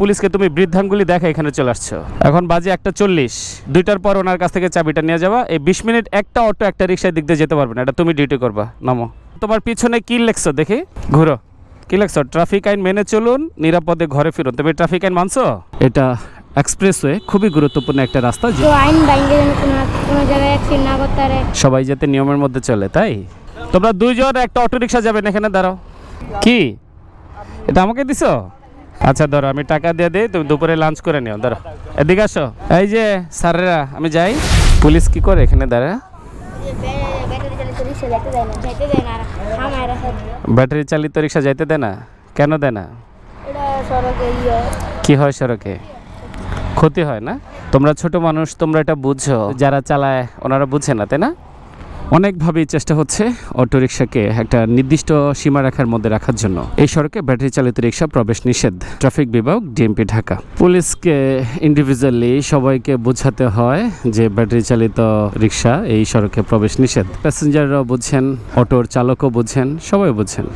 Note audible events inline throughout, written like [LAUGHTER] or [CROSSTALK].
পুলিশকে তুমি বৃদ্ধাঙ্গুলি দেখা এখানে চলে আসছো। এখন বাজে একটা চল্লিশ। দুইটার পর ওনার কাছ থেকে চাবিটা নিয়ে যাবা এই বিশ মিনিট একটা অটো, একটা রিক্সায় দিক দিয়ে যেতে পারবে না। এটা তুমি ডিউটি করবা। নামো। তোমার পিছনে কি লেখছো দেখি? ঘুরো। কি লেখছো ট্রাফিক আইন মেনে চলুন নিরাপদে ঘরে ফিরুন। তুমি ট্রাফিক আইন মানছো? এটা এক্সপ্রেসওয়ে খুবই গুরুত্বপূর্ণ একটা রাস্তা যে তো আইন কোনো জায়গায় অ্যাক্সিডেন্ট না করতে পারে সবাই যাতে নিয়মের মধ্যে চলে তাই? তোমরা দুইজন একটা অটো রিক্সা যাবেন এখানে দাঁড়াও। কি? এটা আমাকে দিছো? আচ্ছা ধরো আমি টাকা দিয়ে দিই তুমি দুপুরে লাঞ্চ করে নিও ধরো। এদিকে আসো। এই যে স্যারেরা আমি যাই। পুলিশ কি করে এখানে দাঁড়া রিক্সা যাইতে দেয় না। যাইতে দেয় না থামায় রাখে ব্যাটারি চালিত রিক্সা যাইতে দেয় না? কেন দেয় না? এটা সড়কে ইয়ে কি হয় সড়কে? ক্ষতি হয় না? তোমরা ছোট মানুষ তোমরা এটা বুঝছ। যারা চালায় ওনারা বুঝে না তাই না? অনেকভাবেই চেষ্টা হচ্ছে অটোরিকশাকে একটা নির্দিষ্ট সীমা রাখার মধ্যে রাখার জন্য। এই সড়কে ব্যাটারি চালিত রিক্সা প্রবেশ নিষেধ। ট্রাফিক বিভাগ, ডিএমপি ঢাকা। পুলিশকে ইন্ডিভিজুয়ালি সবাইকে বোঝাতে হয় যে ব্যাটারি চালিত রিক্সা এই সড়কে প্রবেশ নিষেধ। প্যাসেঞ্জাররাও বুঝছেন অটোর চালকও বুঝছেন সবাই বুঝছেন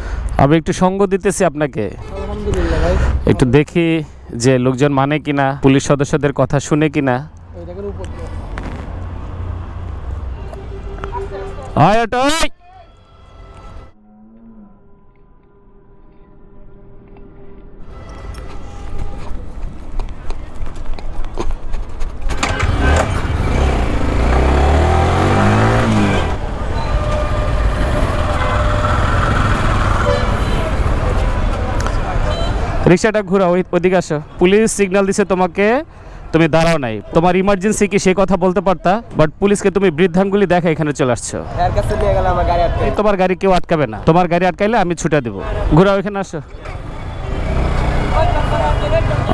আমি একটু সঙ্গ দিতেছি আপনাকে। একটু দেখি যে লোকজন মানে কিনা, পুলিশ সদস্যদের কথা শুনে কিনা। আয় অটো, আয়। রিক্সাটা ঘোরা ওই ওইদিকে আসো পুলিশ সিগন্যাল দিছে তোমাকে তুমি দাঁড়াও নাই। তোমার ইমার্জেন্সি কি সেই কথা বলতে পারতা? বাট পুলিশকে তুমি বৃদ্ধাঙ্গুলি দেখা এখানে চলে আসছো। তোমার গাড়ি কেউ আটকাবে না। তোমার গাড়ি আটকাইলে আমি ছুটে দেবো। ঘোরাও এখানে আসো।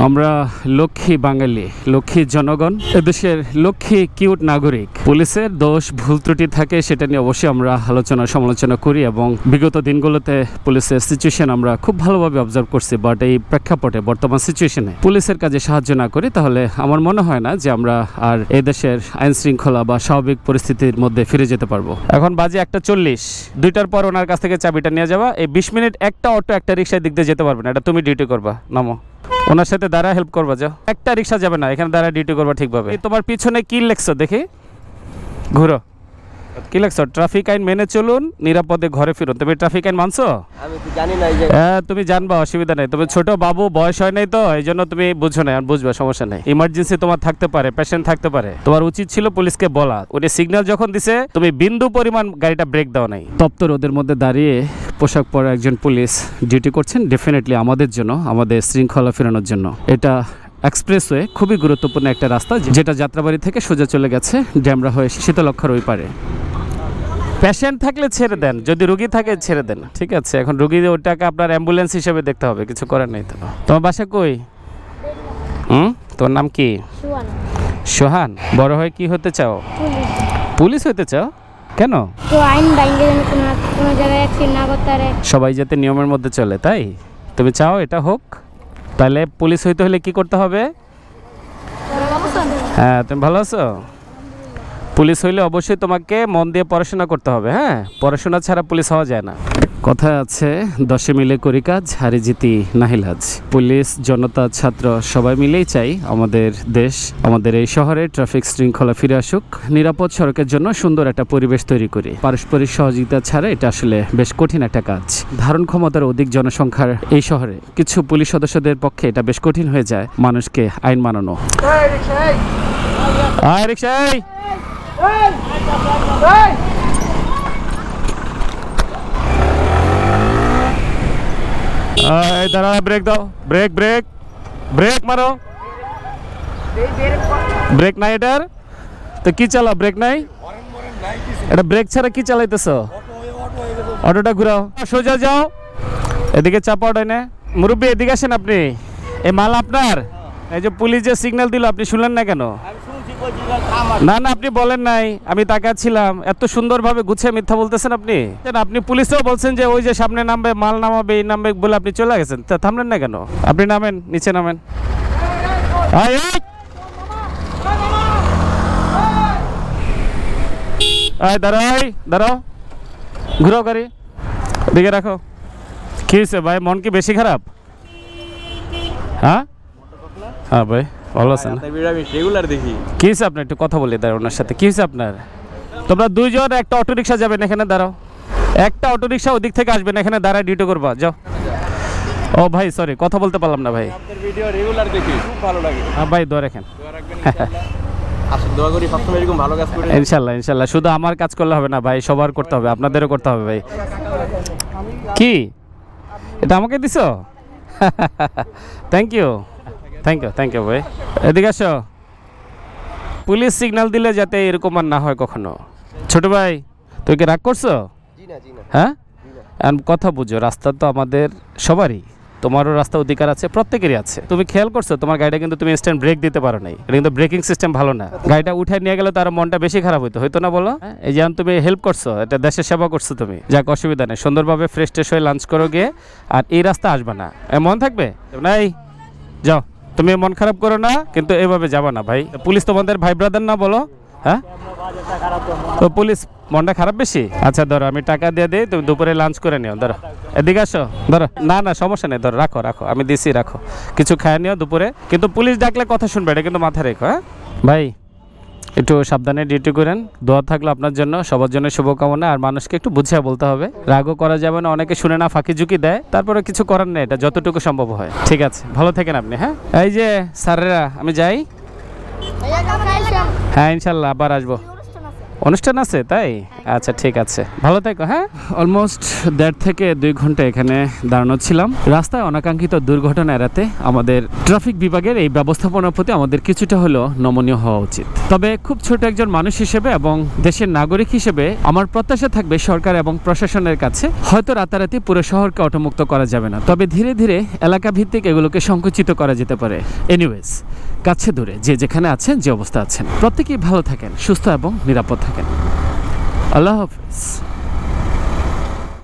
আমরা লক্ষ্মী বাঙালি, লক্ষ্মী জনগণ, এদেশের লক্ষ্মী কিউট নাগরিক। পুলিশের দোষ, ভুল ত্রুটি থাকে, সেটা নিয়ে অবশ্যই আমরা আলোচনা, সমালোচনা করি এবং বিগত দিনগুলোতে পুলিশের সিচুয়েশন আমরা খুব ভালোভাবে অবজার্ভ করছি বাট এই প্রেক্ষাপটে বর্তমান সিচুয়েশনে পুলিশের কাজে সাহায্য না করি, তাহলে আমার মনে হয় না যে আমরা আর এই দেশের আইন শৃঙ্খলা বা স্বাভাবিক পরিস্থিতির মধ্যে ফিরে যেতে পারব। এখন বাজে একটা চল্লিশ, দুইটার পর ওনার কাছ থেকে চাবিটা নিয়ে যাওয়া, এই বিশ মিনিট একটা অটো, একটা রিক্সায় দিক দিয়ে যেতে পারবে না, এটা তুমি ডিউটি করবা, নামো। ওনার সাথে দাঁড়া হেল্প করবা যাও। একটা রিক্সা যাবে না এখানে দাঁড়া ডিউটি করবা ঠিকভাবে। তোমার পিছনে কি লেখছো দেখি? ঘুরো। কি লেখছো? ট্রাফিক আইন মেনে চলুন নিরাপদে ঘরে ফিরুন। তুমি ট্রাফিক আইন মানছো? আমি তো জানি না এই যে হ্যাঁ তুমি জানবা অসুবিধা নেই। তুমি ছোট বাবু বয়স হয় নাই তো এই জন্য তুমি বুঝছ না আর বুঝবা সমস্যা নেই। ইমার্জেন্সি তোমার থাকতে পারে পেশেন্ট থাকতে পারে। তোমার উচিত ছিল পুলিশকে বলা। উনি সিগন্যাল যখন দিছে তুমি বিন্দু পরিমাণ গাড়িটা ব্রেক দাও নাই। তপ্ত রোদের মধ্যে দাঁড়িয়ে পোশাক পরা একজন পুলিশ ডিউটি করছেন ডেফিনেটলি আমাদের জন্য আমাদের শৃঙ্খলা ফেরানোর জন্য। এটা এক্সপ্রেসওয়ে খুবই গুরুত্বপূর্ণ একটা রাস্তা যেটা যাত্রাবাড়ি থেকে সোজা চলে গেছে ড্যামরা হয়ে শীতলক্ষার ওই পারে। পেশেন্ট থাকলে ছেড়ে দেন যদি রুগী থাকে ছেড়ে দেন। ঠিক আছে এখন রুগী ওটাকে আপনার অ্যাম্বুলেন্স হিসেবে দেখতে হবে কিছু করার নেই তো। তোমার বাসা কই? হুম? তোমার নাম কি? সোহান। বড় হয়ে কি হতে চাও? পুলিশ। পুলিশ হতে চাও? কেন? তো আইন বাইঙ্গে যেন কোনো কোনো জায়গায় অ্যাক্সিডেন্ট না করতে পারে। সবাই যাতে নিয়মের মধ্যে চলে, তাই? তুমি চাও এটা হোক? তাহলে পুলিশ হইতে হলে কি করতে হবে? হ্যাঁ তুমি ভালো আছো? পুলিশ হইলে অবশ্যই তোমাকে মন দিয়ে পড়াশোনা করতে হবে হ্যাঁ? পড়াশোনা ছাড়া পুলিশ হওয়া যায় না। কথা আছে দশে মিলে করি কাজ হারি জিতি নাহিলাজ পুলিশ জনতা ছাত্র সবাই মিলেই চাই আমাদের দেশ আমাদের এই শহরে ট্রাফিক শৃঙ্খলা ফিরে আসুক নিরাপদ সড়কের জন্য সুন্দর একটা পরিবেশ তৈরি করি। পারস্পরিক সহযোগিতা ছাড়া এটা আসলে বেশ কঠিন একটা কাজ। ধারণ ক্ষমতার অধিক জনসংখ্যার এই শহরে কিছু পুলিশ সদস্যদের পক্ষে এটা বেশ কঠিন হয়ে যায় মানুষকে আইন মানানো। আয় রিক্সা এই। এই দাঁড়া ব্রেক দাও। ব্রেক ব্রেক ব্রেক মারো। ব্রেক নাই এটার? তো কি চালাও ব্রেক নাই? এটা ব্রেক ছাড়া কি চালাইতেছ? অটোটা ঘুরাও। সোজা যাও। এদিকে চাপা অটো এনে মুরব্বী, এদিকে আসেন আপনি। এই মাল আপনার। এই যে পুলিশ যে সিগন্যাল দিল, আপনি শুনলেন না কেন? না না, আপনি বলেন নাই। আমি তাকাচ্ছিলাম। এত সুন্দরভাবে গুছিয়ে মিথ্যা বলতেছেন আপনি। আপনি পুলিশেও বলছেন যে ওই যে সামনে নামবে, মাল নামাবে, এই নামবে বলে আপনি চলে গেছেন। তা থামলেন না কেন? আপনি নামেন, নিচে নামেন। আয় দাঁড়াও দাঁড়াও। ঘুরাও গাড়ি। দিকে রাখো। কি হয়েছে ভাই, মন কি বেশি খারাপ? হ্যাঁ? হ্যাঁ ভাই। ভালো আছেন? আমি রেগুলার দেখি। কি হয়েছে আপনার? একটু কথা বলি দাঁড়াও ওনার সাথে। কি হয়েছে আপনার? তোমরা দুইজন একটা অটো রিক্সা যাবেন এখানে দাঁড়াও। একটা অটো রিক্সা ওদিক থেকে আসবেন এখানে দাঁড়ায় ডিউটি করবা যাও। ও ভাই সরি কথা বলতে পারলাম না ভাই। ভিডিও রেগুলার দেখি খুব ভালো লাগে। হ্যাঁ ভাই দোয়া রাখেন। ইনশাল্লাহ ইনশাল্লাহ শুধু আমার কাজ করলে হবে না ভাই সবার করতে হবে আপনাদেরও করতে হবে ভাই। কি? এটা আমাকে দিছো? [LAUGHS] Thank you thank you thank you ভাই এদিকে আসো। পুলিশ সিগন্যাল দিলে যাতে এরকম আর না হয় কখনো। ছোট ভাই তুই কি রাগ করছ? হ্যাঁ? কথা বুঝো রাস্তা তো আমাদের সবারই। তোমারও রাস্তা অধিকার আছে প্রত্যেকেরই আছে। তুমি খেয়াল করছ তোমার গাড়িটা কিন্তু তুমি ইনস্ট্যান্ট ব্রেক দিতে পারো নাই। এটা কিন্তু ব্রেকিং সিস্টেম ভালো না। গাড়িটা উঠে নিয়ে গেলে তার মনটা বেশি খারাপ হইতো হইতো না বলো? হ্যাঁ? এই যেমন তুমি হেল্প করছ এটা দেশের সেবা করছ তুমি। যাক অসুবিধা নেই। সুন্দরভাবে ফ্রেশ ট্রেশ হয়ে লাঞ্চ করো গিয়ে আর এই রাস্তা আসবে না। মন থাকবে? নাই? যাও। তুমি মন খারাপ করো না, কিন্তু এভাবে যাবা না ভাই। পুলিশ তোমাদের ভাই ব্রাদার না বলো হ্যাঁ? তো পুলিশ মনটা খারাপ বেশি? আচ্ছা ধরো, আমি টাকা দিয়ে দিই, তুমি দুপুরে লাঞ্চ করে নিও, ধরো। এদিকে আসো, ধরো। না না, সমস্যা নেই, ধরো, রাখো রাখো, আমি দিছি, রাখো। কিছু খায় নিও দুপুরে। কিন্তু পুলিশ ডাকলে কথা শুনবে, এটা কিন্তু মাথায় রেখো হ্যাঁ? ভাই একটু সাবধানে ডিউটি করেন। দোয়া থাকল আপনার জন্য। সবার জন্য শুভকামনা। আর মানুষকে একটু বুঝিয়ে বলতে হবে। রাগও করা যাবে না। অনেকে শুনে না ফাঁকি ঝুঁকি দেয়। তারপরে কিছু করার নেই। এটা যতটুকু সম্ভব হয়। ঠিক আছে। ভালো থাকেন আপনি হ্যাঁ? এই যে স্যারেরা আমি যাই। হ্যাঁ ইনশাল্লাহ আবার আসব। অনুষ্ঠান আছে, তাই? আচ্ছা ঠিক আছে। ভালো থেকো হ্যাঁ? অলমোস্ট দেড় থেকে দুই ঘণ্টা এখানে দাঁড়ানো ছিলাম। রাস্তায় অনাকাঙ্ক্ষিত দুর্ঘটনা এড়াতে আমাদের ট্রাফিক বিভাগের এই ব্যবস্থাপনার প্রতি আমাদের কিছুটা হলেও নমনীয় হওয়া উচিত। তবে খুব ছোট একজন মানুষ হিসেবে এবং দেশের নাগরিক হিসেবে আমার প্রত্যাশা থাকবে সরকার এবং প্রশাসনের কাছে হয়তো রাতারাতি পুরো শহরকে অটোমুক্ত করা যাবে না। তবে ধীরে ধীরে এলাকা ভিত্তিক এগুলোকে সংকুচিত করা যেতে পারে। এনিওয়েজ কাছে দূরে, যে যেখানে আছেন, যে অবস্থা আছেন। প্রত্যেকেই ভালো থাকেন, সুস্থ এবং নিরাপদ থাকেন। আল্লাহ হাফিজ।